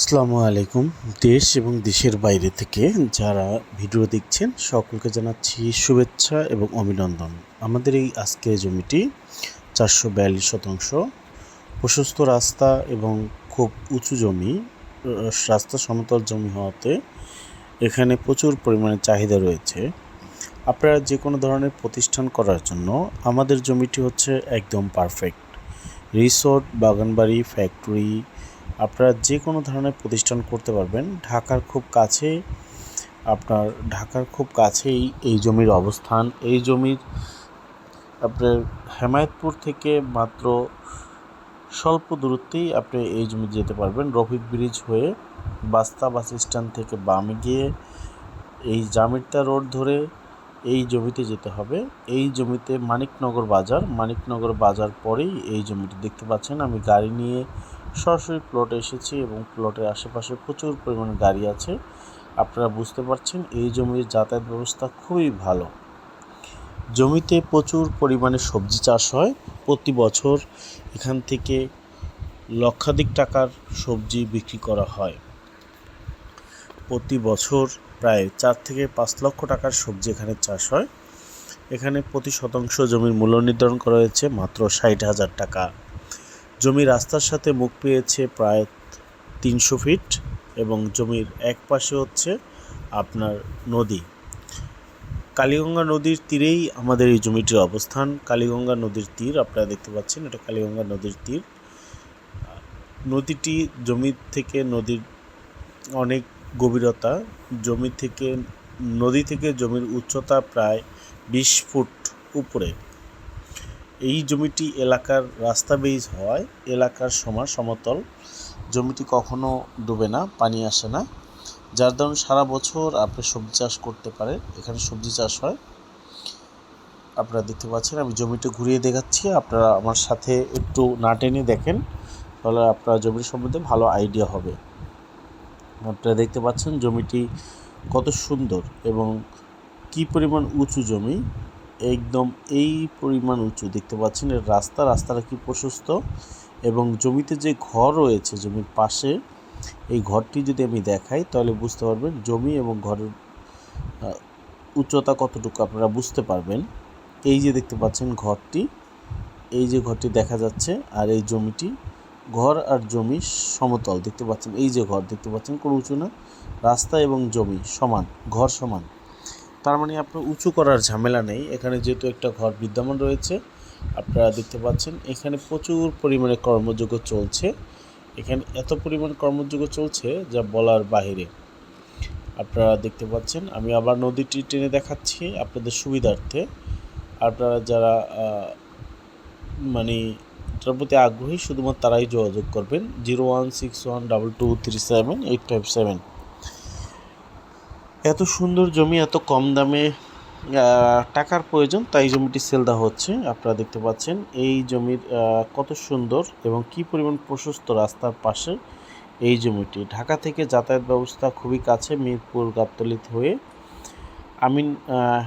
আসসালামু আলাইকুম, দেশ এবং দেশের বাইরে থেকে যারা ভিডিও দেখছেন, সকলকে জানাচ্ছি শুভেচ্ছা এবং অভিনন্দন। আমাদের এই আজকের জমিটি চারশো বিয়াল্লিশ শতাংশ। প্রশস্ত রাস্তা এবং খুব উঁচু জমি রাস্তা সমতল জমি হওয়াতে এখানে প্রচুর পরিমাণে চাহিদা রয়েছে। আপনারা যে কোনো ধরনের প্রতিষ্ঠান করার জন্য আমাদের জমিটি হচ্ছে একদম পারফেক্ট। রিসোর্ট, বাগানবাড়ি, ফ্যাক্টরি আপনারা যে কোনো ধরনের প্রতিষ্ঠান করতে পারবেন। ঢাকার খুব কাছে আপনার, ঢাকার খুব কাছেই এই জমির অবস্থান। এই জমির আপনার হেমায়তপুর থেকে মাত্র স্বল্প দূরত্বেই আপনি এই জমি যেতে পারবেন। রফিক ব্রিজ হয়ে বাস্তা বাস স্ট্যান্ড থেকে বামে গিয়ে এই জামিরতা রোড ধরে এই জমিতে যেতে হবে। এই জমিতে মানিকনগর বাজার মানিকনগর বাজার পরেই এই জমিটি দেখতে পাচ্ছেন। আমি গাড়ি নিয়ে সরাসরি প্লটে এসেছি এবং প্লটের আশেপাশে প্রচুর পরিমাণে গাড়ি আছে। আপনারা বুঝতে পারছেন, এই জমির যাতায়াত ব্যবস্থা খুবই ভালো। জমিতে প্রচুর পরিমাণে সবজি চাষ হয়। প্রতি বছর এখান থেকে লক্ষাধিক টাকার সবজি বিক্রি করা হয়। প্রতি বছর প্রায় চার থেকে পাঁচ লক্ষ টাকার সবজি এখানে চাষ হয়। এখানে প্রতি শতাংশ জমির মূল্য নির্ধারণ করা হয়েছে মাত্র ষাট হাজার টাকা। জমি রাস্তার সাথে মুখ পেয়েছে প্রায় তিনশো ফিট এবং জমির এক পাশে হচ্ছে আপনার নদী। কালীগঙ্গা নদীর তীরেই আমাদের এই জমিটির অবস্থান। কালীগঙ্গা নদীর তীর, আপনারা দেখতে পাচ্ছেন, এটা কালীগঙ্গা নদীর তীর। নদীটি জমি থেকে নদীর অনেক গভীরতা, জমি থেকে, নদী থেকে জমির উচ্চতা প্রায় বিশ ফুট উপরে। এই জমিটি এলাকার রাস্তা বেইজ হওয়ায় এলাকার সমান সমতল। জমিটি কখনো ডুবে না, পানি আসে না। যার কারণে সারা বছর আপনি সবজি চাষ করতে পারেন, এখানে সবজি চাষ হয়। আপনারা দেখতে পাচ্ছেন, আমি জমিটা ঘুরিয়ে দেখাচ্ছি। আপনারা আমার সাথে একটু না টেনে দেখেন, তাহলে আপনার জমির সম্বন্ধে ভালো আইডিয়া হবে। আপনারা দেখতে পাচ্ছেন জমিটি কত সুন্দর এবং কি পরিমাণ উঁচু জমি একদম এই পরিমাণ উঁচু। দেখতে পাচ্ছেন, এর রাস্তা, রাস্তাটা কি প্রশস্ত? এবং জমিতে যে ঘর রয়েছে, জমির পাশে, এই ঘরটি যদি আমি দেখাই, তাহলে বুঝতে পারবেন জমি এবং ঘরের উচ্চতা কতটুকু আপনারা বুঝতে পারবেন। এই যে দেখতে পাচ্ছেন ঘরটি, এই যে ঘরটি দেখা যাচ্ছে, আর এই জমিটি ঘর আর জমি সমতল। দেখতে পাচ্ছেন, এই যে ঘর, দেখতে পাচ্ছেন কোনো উঁচু না। রাস্তা এবং জমি সমান, ঘর সমান। তার মানে আপনার উঁচু করার ঝামেলা নেই। এখানে যেহেতু একটা ঘর বিদ্যমান রয়েছে, আপনারা দেখতে পাচ্ছেন এখানে প্রচুর পরিমাণে কর্মযোগ্য চলছে। এখানে এত পরিমাণ কর্মযোগ্য চলছে যা বলার বাহিরে। আপনারা দেখতে পাচ্ছেন, আমি আবার নদীটি টেনে দেখাচ্ছি আপনাদের সুবিধার্থে। আপনারা যারা মানে এটার প্রতি আগ্রহী, শুধুমাত্র তারাই যোগাযোগ করবেন। Zero one six one double two three seven eight five seven. এত সুন্দর জমি, এত কম দামে টাকার প্রয়োজন, তাই জমিটি সেল দেওয়া হচ্ছে। আপনারা দেখতে পাচ্ছেন, এই জমির কত সুন্দর এবং কি পরিমাণ প্রশস্ত রাস্তার পাশে এই জমিটি। ঢাকা থেকে যাতায়াত ব্যবস্থা খুবই কাছে, মিরপুর, গাবতলি হয়ে আমিন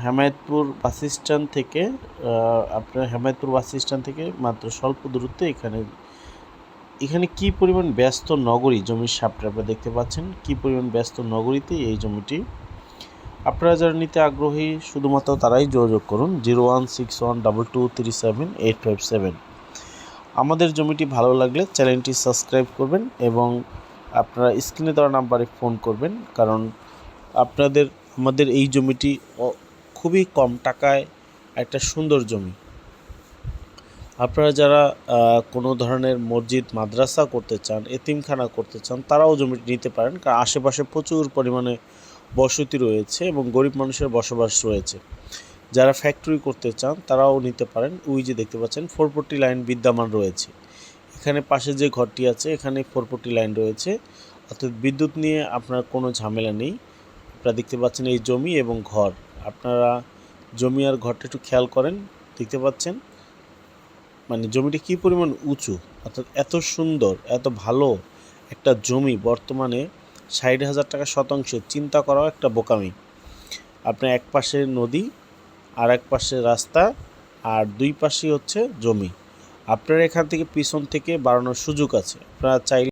হেমায়তপুর বাস স্ট্যান্ড থেকে আপনার হেমায়তপুর বাস স্ট্যান্ড থেকে মাত্র স্বল্প দূরত্বে এখানে এখানে কি পরিমাণ ব্যস্ত নগরী, জমির সাপটা আপনারা দেখতে পাচ্ছেন, কি পরিমাণ ব্যস্ত নগরীতে এই জমিটি আপনারা যারা নিতে আগ্রহী, শুধুমাত্র তারাই যোগাযোগ করুন zero one six one double two three seven eight five seven. আমাদের জমিটি ভালো লাগলে চ্যানেলটি সাবস্ক্রাইব করবেন এবং আপনারা স্ক্রিনে দেওয়া নাম্বারে ফোন করবেন, কারণ আপনাদের, আমাদের এই জমিটি খুবই কম টাকায় একটা সুন্দর জমি। আপনারা যারা কোনো ধরনের মসজিদ, মাদ্রাসা করতে চান, এতিমখানা করতে চান, তারাও জমিটি নিতে পারেন, কারণ আশেপাশে প্রচুর পরিমাণে বসতি রয়েছে এবং গরিব মানুষের বসবাস রয়েছে। যারা ফ্যাক্টরি করতে চান, তারাও নিতে পারেন। ওই যে দেখতে পাচ্ছেন ফোর ফোরপট্টি লাইন বিদ্যমান রয়েছে। এখানে পাশে যে ঘরটি আছে, এখানে ফোর ফোরপট্টি লাইন রয়েছে। অর্থাৎ বিদ্যুৎ নিয়ে আপনার কোনো ঝামেলা নেই। আপনারা দেখতে পাচ্ছেন এই জমি এবং ঘর। আপনারা জমি আর ঘরটা একটু খেয়াল করেন। দেখতে পাচ্ছেন মানে জমিটা কী পরিমাণ উঁচু? অর্থাৎ এত সুন্দর, এত ভালো একটা জমি বর্তমানে ষাট হাজার টাকা শতাংশ। চিন্তা করাও একটা বোকামি। আপনার এক পাশে নদী আর এক পাশে রাস্তা, আর দুই পাশেই হচ্ছে জমি। আপনার এখান থেকে পিছন থেকে বাড়ানোর সুযোগ আছে। আপনারা চাইলে